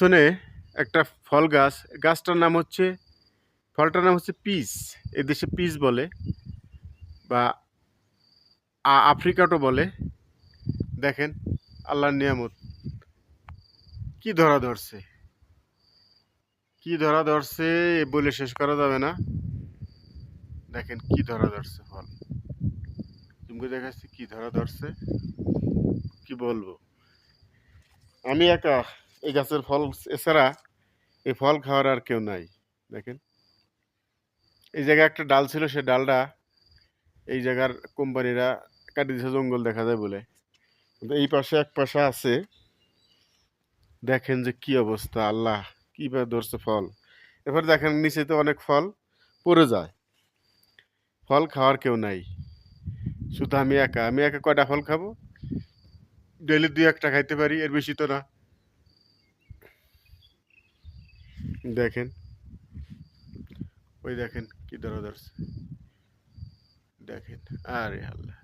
পিছনে একটা ফল গাছ। গাছটার নাম হচ্ছে, ফলটার নাম হচ্ছে পিস। এদেশে পিস বলে, বা আফ্রিকাটো বলে। দেখেন, আল্লাহর নিয়ামত। কি ধরা ধরছে? কি ধরা ধরছে বলে শেষ করা যাবে না। দেখেন, কি ধরা ধরছে ফল। তুমি দেখাচ্ছি কি ধরা ধরছে। কি বলব? আমি একা। এই গাছের ফল, এছাড়া এই ফল খাওয়ার আর কেউ নাই, দেখেন। এই জায়গায় একটা ডাল ছিল, সে ডালটা এই জায়গার কোম্পানিরা কাটি দিয়েছে, জঙ্গল দেখা যায় বলে। কিন্তু এই পাশে এক পাশে আছে, দেখেন যে কি অবস্থা, আল্লাহ কীভাবে ধরছে ফল। এবার দেখেন, নিচে তো অনেক ফল পড়ে যায়। ফল খাওয়ার কেউ নাই। শুধু আমি একা আমি একা কয়টা ফল খাব? ডেলি দুই একটা খাইতে পারি, এর বেশি তো না। দেখেন। ওই দেখেন কি ধরা ধরছে দেখেন, আরে আল্লাহ।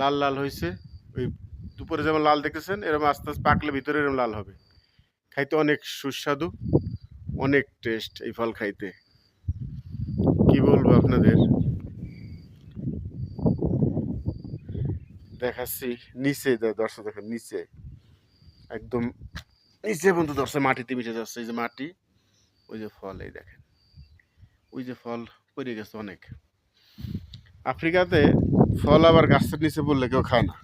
লাল লাল হয়েছে ওই দুপুরে যেমন লাল দেখেছেন এরকম আস্তে আস্তে পাকলে ভিতরে এরকম লাল হবে। খাইতে অনেক সুস্বাদু, অনেক টেস্ট এই ফল খাইতে। কি বলব আপনাদের? দেখাচ্ছি, নিচে দর্শক দেখেন, নিচে। একদম নিচে বন্ধু দর্শক মাটিতে মিশে যাচ্ছে, এই যে মাটি। ওই যে ফল, এই দেখেন। ওই যে ফল পড়ে গেছে অনেক। আফ্রিকাতে ফল আবার গাছের নিচে পড়লে কেউ খায় না।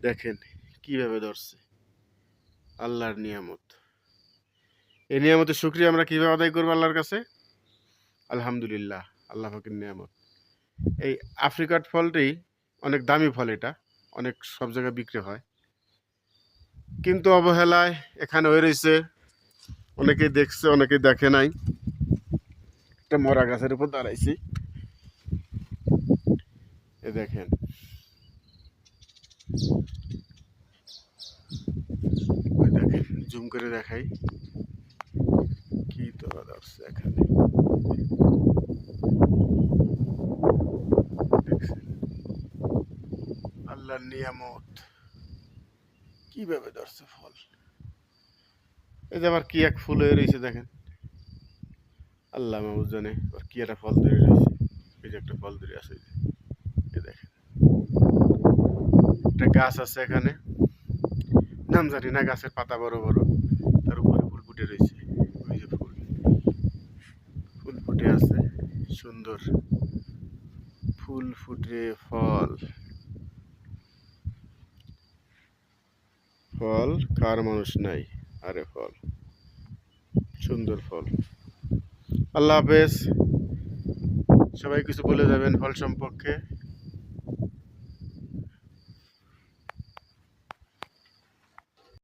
দেখেন কীভাবে ধরছে। আল্লাহর নিয়ামত। এই নিয়ামতের শুক্রিয়া আমরা কীভাবে আদায় করব আল্লাহর কাছে? আলহামদুলিল্লাহ, আল্লাহ পাকের নিয়ামত। এই আফ্রিকার ফলটি অনেক দামি ফল এটা, অনেক সব জায়গায় বিক্রি হয়। কিন্তু অবহেলায় এখানে হয়ে রয়েছে অনেকেই দেখছে, অনেকেই দেখে নাই। একটা মরা গাছের উপর দাঁড়াইছি। এ দেখেন। দেখেন, জুম করে দেখাই। কি তো ধরছে এখানে? আল্লাহর নিয়ামত। কীভাবে ধরছে ফল? এই যে আবার কি এক ফুল হয়ে রয়েছে দেখেন। আল্লাহ মাহবুদ জানে আর কি একটা ফল ধরে রয়েছে এই যে একটা ফল ধরে আছে। এই দেখেন। একটা গাছ আছে এখানে। নাম জানি না, গাছের পাতা বড় বড়। তার উপরে ফুল ফুটে রয়েছে ওই যে ফুল। ফুল ফুটে আছে। সুন্দর। ফুল ফুটে ফল। ফল কার মানুষ নাই? আরে ফল সুন্দর ফল। আল্লাহ হাফেজ। সবাই কিছু বলে যাবেন ফল সম্পর্কে।